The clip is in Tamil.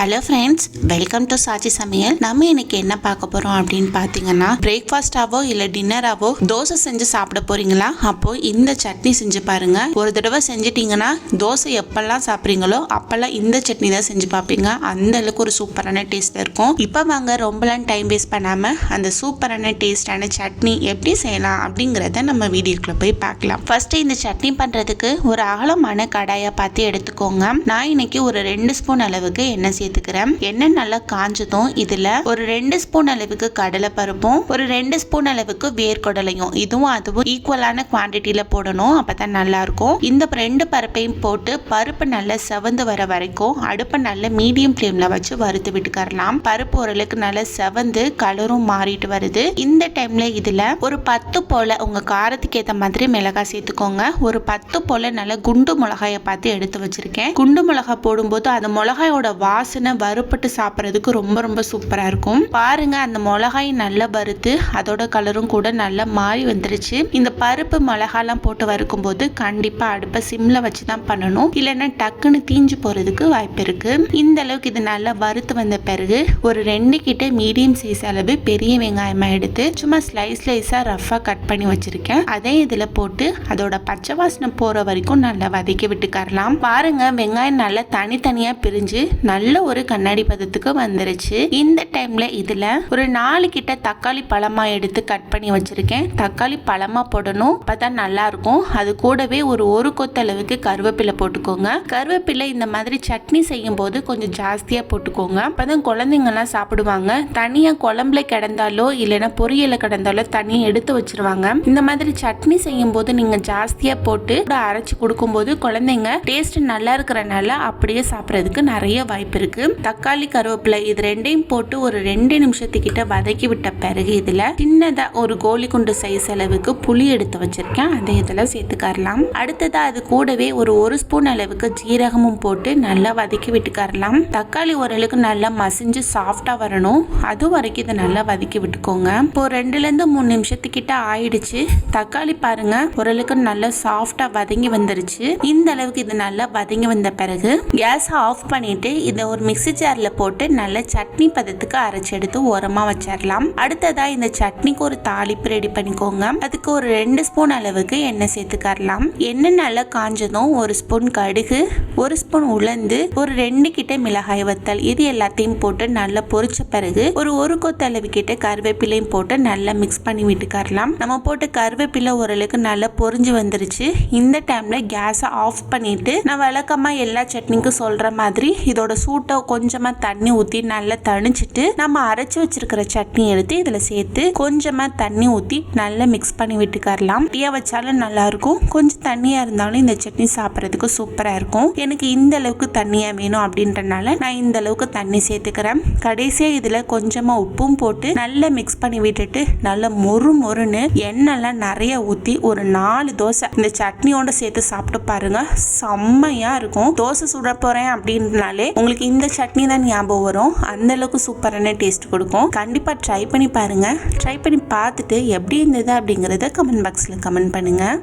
Hello friends welcome to Chachi சமையல் நம்ம இன்னைக்கு என்ன பார்க்க போறோம் அப்படின்னு பார்த்தீங்கன்னா பிரேக்ஃபாஸ்டாவோ இல்லை டின்னராவோ தோசை செஞ்சு சாப்பிட போறீங்களா? அப்போ இந்த சட்னி செஞ்சு பாருங்க. ஒரு தடவை செஞ்சிட்டீங்கன்னா தோசை எப்பெல்லாம் சாப்பிட்றீங்களோ அப்பெல்லாம் இந்த சட்னி தான் செஞ்சு பார்ப்பீங்க. அந்த அளவுக்கு ஒரு சூப்பரான டேஸ்ட் இருக்கும். இப்போ வாங்க ரொம்பலாம் டைம் வேஸ்ட் பண்ணாம அந்த சூப்பரான டேஸ்டான சட்னி எப்படி செய்யலாம் அப்படிங்கிறத நம்ம வீடியோக்குள்ள போய் பார்க்கலாம். ஃபர்ஸ்ட் இந்த சட்னி பண்றதுக்கு ஒரு அகலமான கடாயை பார்த்து எடுத்துக்கோங்க. நான் இன்னைக்கு ஒரு ரெண்டு ஸ்பூன் அளவுக்கு எண்ணெய் சேர்த்துக்கிறேன். எண்ணெய் நல்லா காஞ்சதும் இதுல ஒரு ரெண்டு ஸ்பூன் அளவுக்கு கடலை பருப்பும் ஒரு ரெண்டு ஸ்பூன் அளவுக்கு வேர்க்கடலையும். இதுவும் அதுவும் ஈக்குவலான குவான்டிட்டியில போடணும். அப்பதான் நல்லா இருக்கும் இந்த ரெண்டு பருப்பையும் போட்டு பருப்பு நல்லா செவந்து வர வரைக்கும் அடுப்பை நல்ல மீடியம் ஃப்ளேம்ல வச்சு வறுத்து விட்டுக்கரலாம். பருப்பு ஓரளவுக்கு நல்லா செவந்து கலரும் மாறிட்டு வருது. இந்த டைம்ல இதுல ஒரு பத்து போல உங்க காரத்துக்கு ஏத்த மாதிரி மிளகாய் சேர்த்துக்கோங்க. ஒரு பத்து போல நல்ல குண்டு மிளகாயை பார்த்து எடுத்து வச்சிருக்கேன். குண்டு மிளகாய் போடும்போது அந்த மிளகாயோட வாசனை வறுப்பட்டு சாப்பிட்றதுக்கு ரொம்ப ரொம்ப சூப்பராக இருக்கும். பாருங்க அந்த மிளகாய் நல்லா வறுத்து அதோட கலரும் கூட நல்லா மாறி வந்துருச்சு. இந்த பருப்பு மிளகாலாம் போட்டு வறுக்கும் போது கண்டிப்பாக அடுப்பை சிம்ல வச்சு தான் பண்ணணும். இல்லைன்னா டக்குன்னு தீஞ்சு போகிறதுக்கு வாய்ப்பு இருக்கு. இந்த அளவுக்கு இது நல்லா வறுத்து வந்த பிறகு ஒரு ரெண்டு கிட்ட மீடியம் சைஸ் அளவு பெரிய வெங்காயமாக எடுத்து சும்மா ஸ்லைஸ் ஸ்லைஸாக ரஃபாக கட் பண்ணி வச்சிருக்கேன். அதே இதில் போட்டு அதோட பச்சை வாசனை போகிற வரைக்கும் நல்லா வதக்கி விட்டுக்கரலாம். பாருங்க வெங்காயம் நல்லா தனித்தனியாக பிரிஞ்சு நல்ல ஒரு கண்ணாடி பதத்துக்கு வந்துருச்சு. இந்த டைம்ல இதுல ஒரு நாலு கிட்ட தக்காளி பழமா எடுத்து கட் பண்ணி வச்சிருக்கேன். தக்காளி பழமா போடணும். அப்பதான் நல்லா இருக்கும் அது கூடவே ஒரு ஒரு கொத்தளவுக்கு கருவேப்பிலை போட்டுக்கோங்க. கருவேப்பிலை இந்த மாதிரி சட்னி செய்யும் போது கொஞ்சம் ஜாஸ்தியா போட்டுக்கோங்க. அப்பதான் குழந்தைங்கலாம் சாப்பிடுவாங்க. தனியா குழம்புல கிடந்தாலோ இல்லைன்னா பொரியல கிடந்தாலோ தனியா எடுத்து வச்சிருவாங்க. இந்த மாதிரி சட்னி செய்யும் போது நீங்க ஜாஸ்தியா போட்டு கூட அரைச்சு கொடுக்கும்போது குழந்தைங்க டேஸ்ட் நல்லா இருக்கிறனால அப்படியே சாப்பிட்றதுக்கு நிறைய வாய்ப்பு இருக்கு. தக்காளி கருவேப்பிலை இது ரெண்டையும் போட்டு ஒரு ரெண்டு நிமிஷத்துக்கிட்ட வதக்கி விட்ட பிறகு இதுல சின்னதா ஒரு கோழி குண்டு சைஸ் அளவுக்கு புளி எடுத்து வச்சிருக்கேன். அதை இதில் சேர்த்துக்கரலாம். அடுத்ததா அது கூடவே ஒரு ஒரு ஸ்பூன் அளவுக்கு ஜீரகமும் போட்டு நல்லா வதக்கி விட்டுக்கரலாம். தக்காளி ஓரளவுக்கு நல்லா மசிஞ்சு சாஃப்டா வரணும். அது வரைக்கும் இதை நல்லா வதக்கி விட்டுக்கோங்க. இப்போ ரெண்டுல இருந்து மூணு நிமிஷத்துக்கிட்ட ஆயிடுச்சு. தக்காளி பாருங்க ஓரளவுக்கு நல்லா சாஃப்டா வதங்கி வந்துருச்சு. இந்த அளவுக்கு இது நல்லா வதங்கி வந்த பிறகு கேஸ் ஆஃப் பண்ணிட்டு இதை ஒரு மிக்ஸி ஜாரில் போட்டு நல்ல சட்னி பதத்துக்கு அரைச்சி எடுத்து ஓரமா வச்சிடலாம் அடுத்ததா இந்த சட்னிக்கு ஒரு தாளிப்பு ரெடி பண்ணிக்கோங்க. அதுக்கு ஒரு ரெண்டு ஸ்பூன் அளவுக்கு எண்ணெய் சேர்த்துக்கரலாம். எண்ணெய் நல்லா காஞ்சதும் ஒரு ஸ்பூன் கடுகு ஒரு ஸ்பூன் உளுந்து ஒரு ரெண்டு கிட்ட மிளகாய் வத்தல். இது எல்லாத்தையும் போட்டு நல்லா பொரிச்ச பிறகு ஒரு ஒரு கொத்த அளவு கிட்ட கருவேப்பிலையும் போட்டு நல்லா மிக்ஸ் பண்ணி விட்டுக்கரலாம். நம்ம போட்டு கருவேப்பிலை ஓரளவுக்கு நல்லா பொரிஞ்சு வந்துருச்சு. இந்த டைம்ல கேஸை ஆஃப் பண்ணிட்டு நான் வழக்கமா எல்லா சட்னிக்கும் சொல்ற மாதிரி இதோட சூட்டை கொஞ்சமா தண்ணி ஊத்தி நல்லா தணிச்சிட்டு நம்ம அரைச்சு வச்சிருக்கிற சட்னி எடுத்து இதுல சேர்த்து கொஞ்சமா தண்ணி ஊத்தி நல்லா மிக்ஸ் பண்ணி விட்டுக்கரலாம். டீயா வச்சாலும் நல்லா இருக்கும் கொஞ்சம் தண்ணியா இருந்தாலும் இந்த சட்னி சாப்பிட்றதுக்கு சூப்பரா இருக்கும். எனக்கு இந்த அளவுக்கு தண்ணியா வேணும் அப்படின்றனால நான் இந்த அளவுக்கு தண்ணி சேர்த்துக்கிறேன். கடைசியா இதுல கொஞ்சமா உப்பும் போட்டு நல்லா மிக்ஸ் பண்ணி விட்டுட்டு நல்லா மொறு மொறுன்னு எண்ணெய்லாம் நிறைய ஊத்தி ஒரு நாலு தோசை இந்த சட்னியோட சேர்த்து சாப்பிட்டு பாருங்க. செம்மையா இருக்கும். தோசை சுட போறேன் அப்படின்றனாலே உங்களுக்கு இந்த இந்த சட்னி தான் ஞாபகம் வரும். அந்த அளவுக்கு சூப்பரான டேஸ்ட் கொடுக்கும். கண்டிப்பாக ட்ரை பண்ணி பாருங்க. ட்ரை பண்ணி பார்த்துட்டு எப்படி இருந்தது அப்படிங்கிறத கமெண்ட் பாக்ஸில் கமெண்ட் பண்ணுங்கள்